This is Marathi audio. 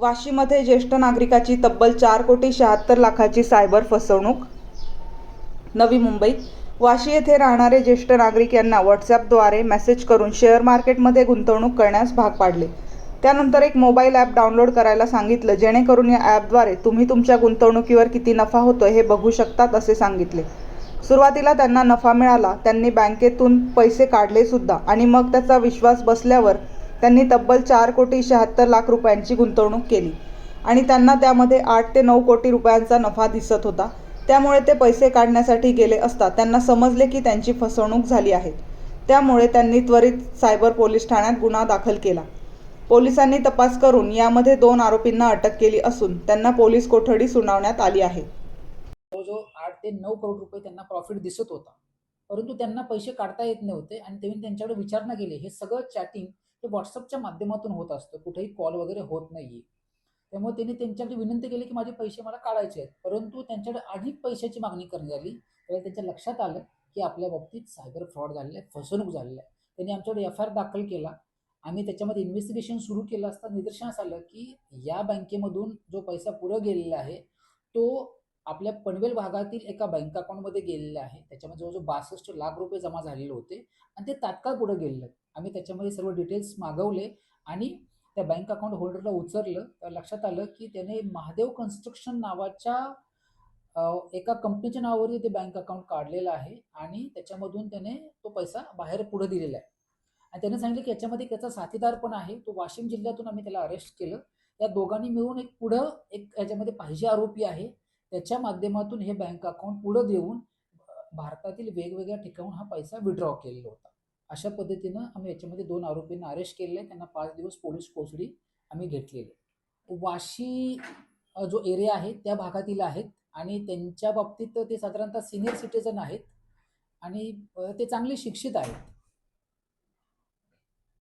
वाशीमध्ये ज्येष्ठ नागरिकाची तब्बल चार कोटी शहात्तर लाखाची सायबर फसवणूक. नवी मुंबई वाशी येथे राहणारे ज्येष्ठ नागरिक यांना व्हॉट्सॲपद्वारे मेसेज करून शेअर मार्केटमध्ये गुंतवणूक करण्यास भाग पाडले. त्यानंतर एक मोबाईल ॲप डाउनलोड करायला सांगितलं जेणेकरून या ॲपद्वारे तुम्ही तुमच्या गुंतवणुकीवर किती नफा होतो हे बघू शकतात असे सांगितले. सुरुवातीला त्यांना नफा मिळाला त्यांनी बँकेतून पैसे काढले सुद्धा आणि मग त्याचा विश्वास बसल्यावर त्यांनी तब्बल चार कोटी शहात्तर लाख रुपयांची गुंतवणूक केली. आणि त्यांना त्यामध्ये आठ ते नऊ कोटी रुपयांचा नफा दिसत होता. त्यामुळे ते पैसे काढण्यासाठी गेले असता त्यांना समजले की त्यांची फसवणूक झाली आहे. त्यामुळे त्यांनी त्वरित सायबर पोलीस ठाण्यात गुन्हा दाखल केला. पोलिसांनी तपास करून यामध्ये दोन आरोपींना अटक केली असून त्यांना पोलीस कोठडी सुनावण्यात आली आहे. जवळजवळ आठ ते नऊ करोड रुपये त्यांना प्रॉफिट दिसत होता. परंतु त्यांना पैसे काढता येत नव्हते आणि त्यांनी त्यांच्याकडे विचारणा केली. हे सगळं चॅटिंग हे व्हॉट्सअपच्या माध्यमातून होत असतं. कुठेही कॉल वगैरे होत नाहीये. त्यामुळे त्यांनी त्यांच्याकडे विनंती केली की माझे पैसे मला काढायचे आहेत. परंतु त्यांच्याकडे अधिक पैशाची मागणी करण्यात आली. त्यावेळी त्यांच्या लक्षात आलं की आपल्या बाबतीत सायबर फ्रॉड झालेला आहे फसवणूक झालेलं आहे. त्यांनी आमच्याकडे एफ आय आर दाखल केला. आम्ही त्याच्यामध्ये इन्व्हेस्टिगेशन सुरू केलं असता निदर्शनास आलं की या बँकेमधून जो पैसा पुढं गेलेला आहे तो आपल्या पनवेल भागातील एका बँक अकाउंटमध्ये गेलेले आहे. त्याच्यामध्ये जवळजवळ बासष्ट लाख रुपये जमा झालेले होते. आणि ते तात्काळ पुढे गेलेले आम्ही त्याच्यामध्ये सर्व डिटेल्स मागवले आणि त्या बँक अकाउंट होल्डरला उचललं. तर लक्षात आलं की त्याने महादेव कन्स्ट्रक्शन नावाच्या एका कंपनीच्या नावावरती ते बँक अकाउंट काढलेलं आहे. आणि त्याच्यामधून त्याने तो पैसा बाहेर पुढे दिलेला आहे. आणि त्याने सांगितलं की याच्यामध्ये त्याचा साथीदार पण आहे. तो वाशिम जिल्ह्यातून आम्ही त्याला अरेस्ट केलं. या दोघांनी मिळून एक पुढं एक याच्यामध्ये पाहिजे आरोपी आहे. त्याच्या माध्यमातून हे बँक अकाउंट पुढं देऊन भारतातील वेगवेगळ्या ठिकाणून हा पैसा विड्रॉ केलेला होता. अशा पद्धतीनं आम्ही याच्यामध्ये दोन आरोपींना अरेस्ट केले आहे त्यांना पाच दिवस पोलीस कोठडी आम्ही घेतलेली. वाशी जो एरिया आहे त्या भागातील आहेत आणि त्यांच्या बाबतीत ते साधारणतः सिनियर सिटीजन आहेत आणि ते चांगले शिक्षित आहेत.